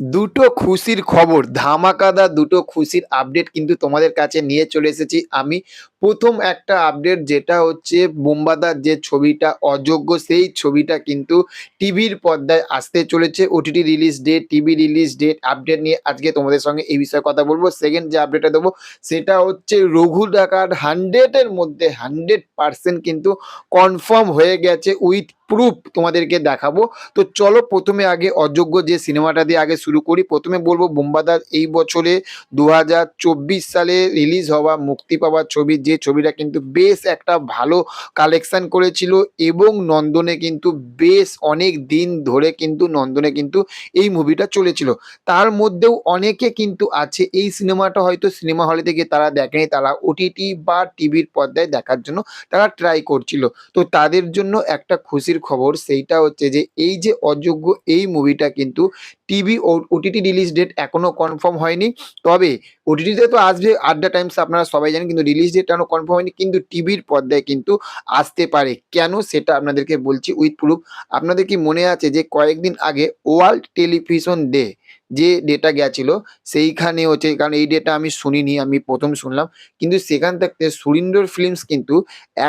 দুটো খুশির খবর ধামাকাদা দুটো খুশির আপডেট কিন্তু তোমাদের কাছে নিয়ে চলে এসেছি। আমি প্রথম একটা আপডেট যেটা হচ্ছে বোম্বাদার যে ছবিটা অযোগ্য, সেই ছবিটা কিন্তু টিভির পর্দায় আসতে চলেছে। OTT release date TV release date update নিয়ে আজকে তোমাদের সঙ্গে এই বিষয়ে কথা বলব। সেকেন্ড যে আপডেটটা দেবো, সেটা হচ্ছে রঘু ডাকাত হান্ড্রেডের মধ্যে হান্ড্রেড পার্সেন্ট কিন্তু কনফার্ম হয়ে গেছে উইথ প্রুফ তোমাদেরকে দেখাবো। তো চলো প্রথমে আগে অযোগ্য যে সিনেমাটা দিয়ে আগে শুরু করি। প্রথমে বলব বোম্বাদার এই বছরে দু হাজার চব্বিশ সালে রিলিজ হওয়া মুক্তি পাওয়া ছবি যে ছবিটা কিন্তু বেশ একটা ভালো কালেকশন করেছিল এবং নন্দনে কিন্তু বেশ অনেক দিন ধরে কিন্তু নন্দনে কিন্তু এই মুভিটা চলেছিল। তার মধ্যেও অনেকে কিন্তু আছে, এই সিনেমাটা হয়তো সিনেমা হলে থেকে তারা দেখেনি, তারা ওটিটি বা টিভির পর্দায় দেখার জন্য তারা ট্রাই করছিল। তো তাদের জন্য একটা খুশির খবর সেইটা হচ্ছে যে, এই যে অযোগ্য এই মুভিটা কিন্তু টিভি ও ওটিটি রিলিজ ডেট এখনও কনফার্ম হয়নি। তবে ওটিটিতে তো আসবে আড্ডা টাইমস আপনারা সবাই জানেন, কিন্তু রিলিজ ডেট এখনও কনফার্ম হয়নি, কিন্তু টিভির পর্দায় কিন্তু আসতে পারে। কেন সেটা আপনাদেরকে বলছি উইথ প্রুফ আপনাদের কি মনে আছে যে কয়েকদিন আগে ওয়ার্ল্ড টেলিভিশন ডে যে ডেটা গেছিল, সেইখানে হচ্ছে, কারণ এই ডেটা আমি শুনিনি, আমি প্রথম শুনলাম। কিন্তু সেখান থেকে সুরিন্দর ফিল্মস কিন্তু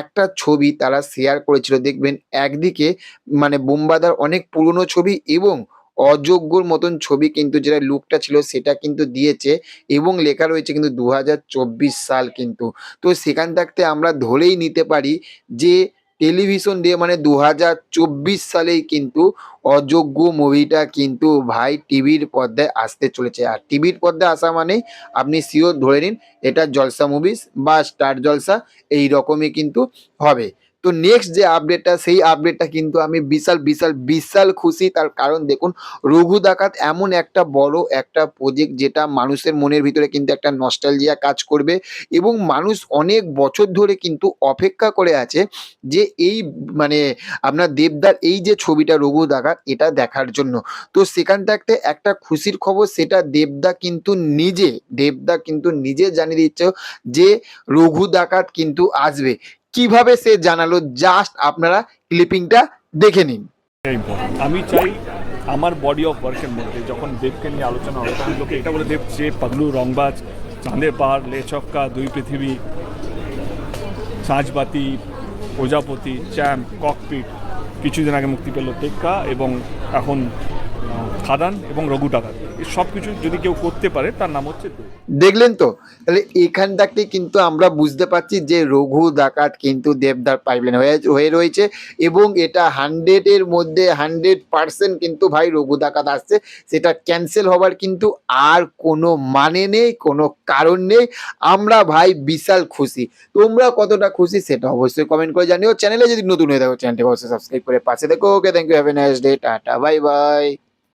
একটা ছবি তারা শেয়ার করেছিল। দেখবেন একদিকে মানে বোম্বাদার অনেক পুরনো ছবি এবং অযোগ্যর মতন ছবি কিন্তু যেটা লুকটা ছিল সেটা কিন্তু দিয়েছে এবং লেখা রয়েছে কিন্তু দু হাজার চব্বিশ সাল কিন্তু। তো সেখান থাকতে আমরা ধরেই নিতে পারি যে টেলিভিশন ডে মানে দু হাজার চব্বিশ সালেই কিন্তু অযোগ্য মুভিটা কিন্তু ভাই টিভির পর্দায় আসতে চলেছে। আর টিভির পর্দায় আসা মানে আপনি শিওর ধরে নিন এটা জলসা মুভিস বা স্টার জলসা এই রকমই কিন্তু হবে। তো নেক্সট যে আপডেটটা সেই আপডেটটা কিন্তু আমি বিশাল বিশাল বিশাল খুশি। তার কারণ দেখুন, রঘু ডাকাত এমন একটা বড় একটা প্রজেক্ট যেটা মানুষের মনের ভিতরে কিন্তু একটা নস্টালজিয়া কাজ করবে এবং মানুষ অনেক বছর ধরে কিন্তু অপেক্ষা করে আছে যে এই মানে আপনার দেবদার এই যে ছবিটা রঘু ডাকাত, এটা দেখার জন্য। তো সেখান থাকতে একটা খুশির খবর, সেটা দেবদা কিন্তু নিজে, দেবদা কিন্তু নিজে জানিয়ে দিচ্ছে যে রঘু ডাকাত কিন্তু আসবে। কীভাবে সে জানালো? জাস্ট আপনারা ক্লিপিংটা দেখে নিন। আমি চাই আমার বডি অফ ওয়ার্কের মধ্যে, যখন দেবকে নিয়ে আলোচনা হবে, তখন লোকে এটা বলে, দেব, যে পাগলু, রংবাজ, চাঁদের পাহাড় লেচক্কা দুই পৃথিবী সাঁঝবাতি প্রজাপতি, চ্যাম্প ককপিট কিছুদিন আগে মুক্তি পেল টেক্কা এবং এখন খাদান এবং রঘু এই সব কিছু যদি কেউ করতে পারে, তার নাম হচ্ছে দেখলেন তো? তাহলে এখান থাকতে কিন্তু আমরা বুঝতে পারছি যে রঘু ডাকাত কিন্তু দেবদার পাইপলাইন হয়ে হয়ে রয়েছে এবং এটা হান্ড্রেডের মধ্যে হান্ড্রেড পার্সেন্ট কিন্তু ভাই রঘু ডাকাত আসছে। সেটা ক্যান্সেল হবার কিন্তু আর কোনো মানে নেই, কোনো কারণ নেই। আমরা ভাই বিশাল খুশি। তোমরা কতটা খুশি সেটা অবশ্যই কমেন্ট করে জানিও। চ্যানেলে যদি নতুন হয়ে থাকো চ্যানেলটি অবশ্যই সাবস্ক্রাইব করে পাশে দেখো okay thank you have a nice day tata bye bye